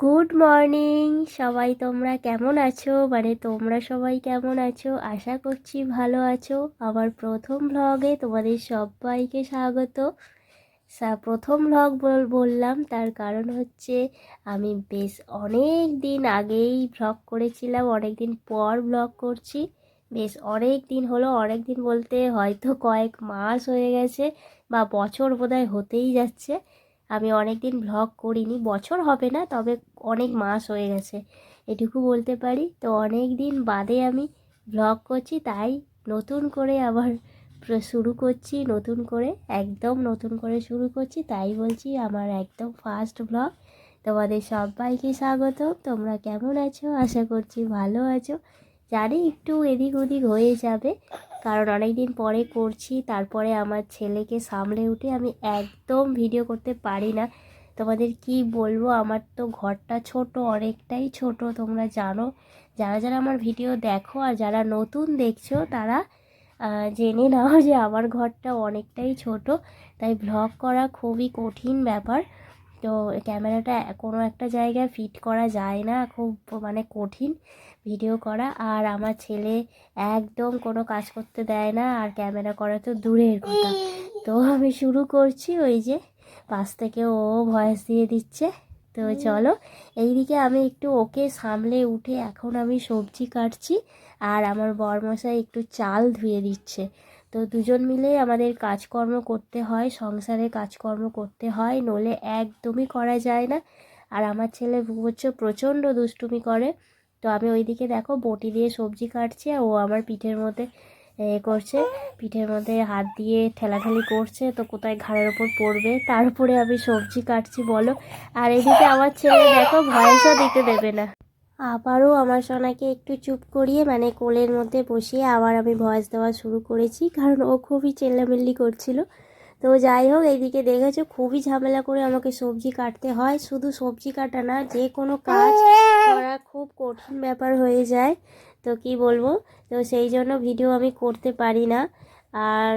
Good morning সবাই তোমরা কেমন আছো? মানে তোমরা সবাই কেমন আছো? আশা করছি ভালো আছো। আমার প্রথম ভ্লগে তোমাদের সবাইকে স্বাগত। প্রথম ভ্লগ বললাম, তার কারণ হচ্ছে আমি বেশ অনেক দিন আগেই ভ্লগ করেছিলাম অনেক দিন পর ভ্লগ করছি। বেশ অনেক দিন হলো, অনেক দিন বলতে হয়তো কয়েক মাস হয়ে গেছে বা বছর বোধহয় হতেই যাচ্ছে। আমি অনেক দিন ভ্লগ করিনি, বছর হবে না, তবে অনেক মাস হয়ে গেছে, এটুকু বলতে পারি। তো অনেক দিন বাদে আমি ভ্লগ করছি, তাই নতুন করে আবার শুরু করছি, নতুন করে, একদম নতুন করে শুরু করছি, তাই বলছি আমার একদম ফার্স্ট ভ্লগ তোমাদের সবাইকে স্বাগত তোমরা কেমন আছো? আশা করছি ভালো আছো। জানি একটু এদিক ওদিক হয়ে যাবে কারণ অনেক দিন পরে করছি, তারপরে আমার ছেলেকে সামলে উঠে আমি একদম ভিডিও করতে পারি না। তোমাদের কি বলব? আমার তো ঘরটা ছোট, অনেকটাই ছোট, তোমরা জানো। যারা যারা আমার ভিডিও দেখো আর যারা নতুন দেখছ, তারা জেনে নাও যে আমার ঘরটা অনেকটাই ছোট। তাই ভ্লগ করা খুবই কঠিন ব্যাপার। তো ক্যামেরাটা কোনো একটা জায়গায় ফিট করা যায় না, খুব মানে কঠিন ভিডিও করা। আর আমার ছেলে একদম কোনো কাজ করতে দেয় না, আর ক্যামেরা করা তো দূরের কথা। তো আমি শুরু করছি ওই যে পাশ থেকে ও ভয়েস দিয়ে দিচ্ছে। তো চলো, এইদিকে আমি একটু ওকে সামলে উঠে এখন আমি সবজি কাটছি, আর আমার বরমশাই একটু চাল ধুয়ে দিচ্ছে। তো দুজন মিলে আমাদের কাজকর্ম করতে হয়, সংসারে কাজকর্ম করতে হয়, নলে একদমই করা যায় না। আর আমার ছেলে হচ্ছে প্রচণ্ড দুষ্টুমি করে। তো আমি ওইদিকে দেখো বটি দিয়ে সবজি কাটছি আর ও আমার পিঠের মধ্যে, এ, করছে। পিঠের মধ্যে হাত দিয়ে ঠেলাঠেলি করছে, তো কোথায় ঘাড়ের ওপর পড়বে? তার উপরে আমি সবজি কাটছি, বলো। আর এদিকে আমার ছেলে দেখো ভয়েসও দিতে দেবে না। আবারও আমার সোনাকে একটু চুপ করিয়ে মানে কোলের মধ্যে বসিয়ে আবার আমি ভয়েস দেওয়া শুরু করেছি, কারণ ও খুবই চেল্লামিল্লি করছিল। তো যাই হোক, এইদিকে দেখেছ, খুবই ঝামেলা করে আমাকে সবজি কাটতে হয়। শুধু সবজি কাটা না, যে কোনো কাজ করা খুব কঠিন ব্যাপার হয়ে যায়। তো কি বলব? তো সেই জন্য ভিডিও আমি করতে পারি না। আর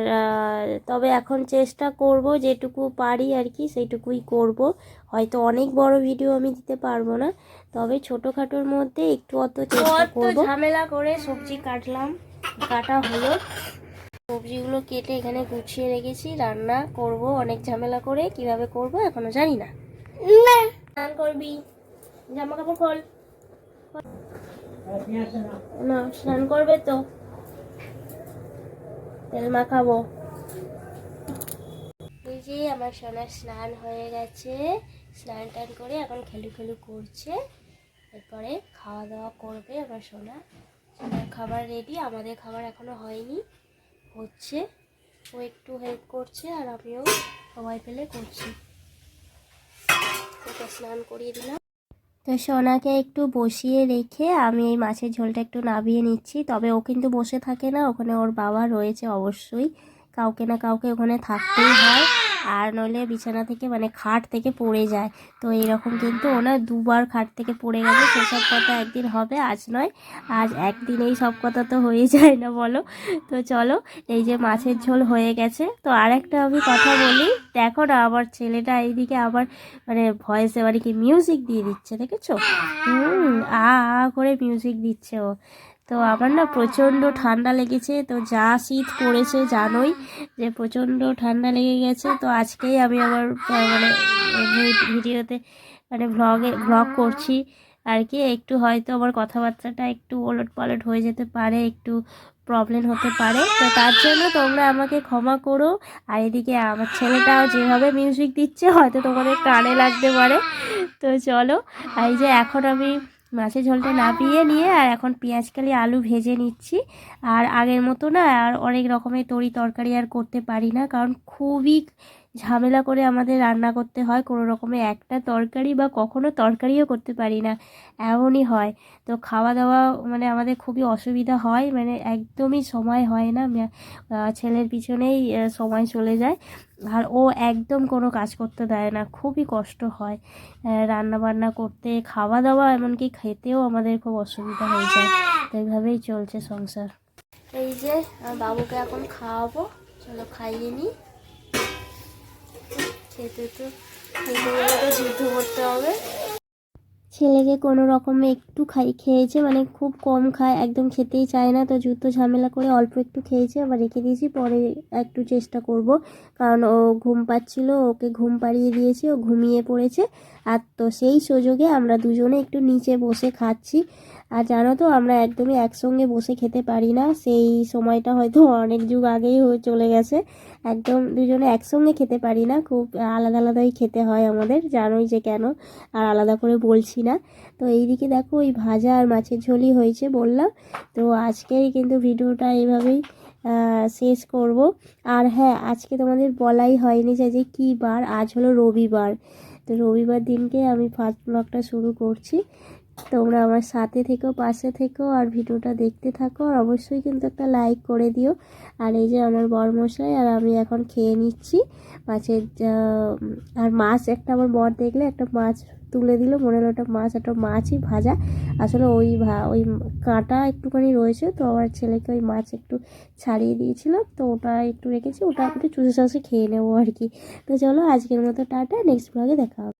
তবে এখন চেষ্টা করব যেটুকু পারি আর কি সেইটুকুই করব। হয়তো অনেক বড় ভিডিও আমি দিতে পারব না তবে ছোটোখাটোর মধ্যে একটু অত চেষ্টা করব। ঝামেলা করে সবজি কাটলাম কাটা হলো। সবজিগুলো কেটে এখানে গুছিয়ে রেখেছি রান্না করব অনেক ঝামেলা করে কীভাবে করব এখনও জানি না। স্নান করবি জামা কাপড় খোল না স্নান করবে তো। তেল মাখাবো যে আমার সোনার স্নান হয়ে গেছে। স্নান টান করে এখন খেলু খেলু করছে। এরপরে খাওয়া দাওয়া করবে আমার সোনা। সোনার খাবার রেডি আমাদের খাবার এখনও হয়নি। হচ্ছে। ও একটু হেল্প করছে আর আমিও সবাই পেলে করছি। ওকে স্নান করিয়ে দিলাম। তো সোনাকে একটু বসিয়ে রেখে আমি এই মাছের ঝোলটা একটু নাবিয়ে নিচ্ছি। তবে ও কিন্তু বসে থাকে না, ওখানে ওর বাবা রয়েছে অবশ্যই। কাউকে না কাউকে ওখানে থাকতেই হয়। আর নইলে বিছানা থেকে মানে খাট থেকে পড়ে যায়। তো এরকম কিন্তু ওনার দুবার খাট থেকে পড়ে গেছে সেসব কথা একদিন হবে, আজ নয়, আজ একদিন এই সব কথা তো হয়ে যায় না, বলো। তো চলো, এই যে মাছের ঝোল হয়ে গেছে। তো আর একটা আমি কথা বলি, দেখো না আমার ছেলেটা এইদিকে আবার মানে ভয়েসে মানে কি মিউজিক দিয়ে দিচ্ছে, দেখেছ? হুম, আ করে মিউজিক দিচ্ছে ও। তো আমার না প্রচণ্ড ঠান্ডা লেগেছে তো যা শীত পড়েছে জানোই যে প্রচণ্ড ঠান্ডা লেগে গেছে। তো আজকেই আমি আহ, মানে ভিডিওতে মানে ভ্লগে ভ্লগ করছি। আর কি একটু হয়তো আমার কথাবার্তাটা একটু ওলট পালট হয়ে যেতে পারে একটু প্রবলেম হতে পারে। তো তার জন্য তোমরা আমাকে ক্ষমা করো। আর এদিকে আমার ছেলেটাও যেভাবে মিউজিক দিচ্ছে হয়তো তোমাদের কানে লাগতে পারে। তো চলো এই যে এখন আমি মাছের ঝোলটা না নাপিয়ে নিয়ে আর এখন পেঁয়াজকালি আলু ভেজে নিচ্ছি। আর আগের মতো না আর অনেক রকমের তরি তরকারি আর করতে পারি না কারণ খুবই ঝামেলা করে আমাদের রান্না করতে হয়, কোনো রকমে একটা তরকারি বা কখনো তরকারিও করতে পারি না। এমনই হয়। তো খাওয়া দাওয়া মানে আমাদের খুবই অসুবিধা হয় মানে একদমই সময় হয় না। ছেলের পিছনেই সময় চলে যায়। আর ও একদম কোনো কাজ করতে দেয় না, খুবই কষ্ট হয় রান্না বান্না করতে। খাওয়া দাওয়া এমনকি খেতেও আমাদের খুব অসুবিধা হয়ে যায়। তো এইভাবেই চলছে সংসার। এই যে বাবুকে এখন খাওয়াবো। চলো খাইয়ে নিই। ছেলেকে কোনো রকমে একটু খাই, খেয়েছে মানে খুব কম খায়, একদম খেতেই চায় না, তো জুতো ঝামেলা করে অল্প একটু খেয়েছে, আবার রেখে দিয়েছি, পরে একটু চেষ্টা করব। কারণ ও ঘুম পাচ্ছিল, ওকে ঘুম পাড়িয়ে দিয়েছি, ও ঘুমিয়ে পড়েছে। আর তো সেই সুযোগে আমরা দুজনে একটু নিচে বসে খাচ্ছি। আর জানো তো, আমরা একদমই একসঙ্গে বসে খেতে পারি না। সেই সময়টা হয়তো অনেক যুগ আগেই চলে গেছে। একদম দুজনে একসঙ্গে খেতে পারি না, খুব আলাদা আলাদাই খেতে হয় আমাদের, জানোই যে কেন, আর আলাদা করে বলছি না। তো এইদিকে দেখো ওই ভাজা আর মাছের ঝোলই হয়েছে বললাম। তো আজকের কিন্তু ভিডিওটা এইভাবেই শেষ করব। আর হ্যাঁ আজকে তোমাদের বলাই হয়নি যে যে কী বার, আজ হলো রবিবার। তো রবিবার দিনকে আমি ফার্স্ট ব্লগটা শুরু করছি। তোমরা আমার সাথে থেকো, পাশে থেকো আর ভিডিওটা দেখতে থাকো। আর অবশ্যই কিন্তু একটা লাইক করে দিও। আর এই যে আমার বরমশাই আর আমি এখন খেয়ে নিচ্ছি। মাছের আর মাছ একটা আমার বর দেখলে একটা মাছ তুলে দিল। মনে হলো ওটা মাছ, একটা মাছই ভাজা। আসলে ওই ওই কাঁটা একটুখানি রয়েছে, তো আমার ছেলেকে ওই মাছ একটু ছাড়িয়ে দিয়েছিল। তো ওটা একটু রেখেছি, ওটা একটু চুষে চাষে খেয়ে নেব আর কি। তো চলো আজকের মতো টাটা নেক্সট ব্লগে দেখা হবে।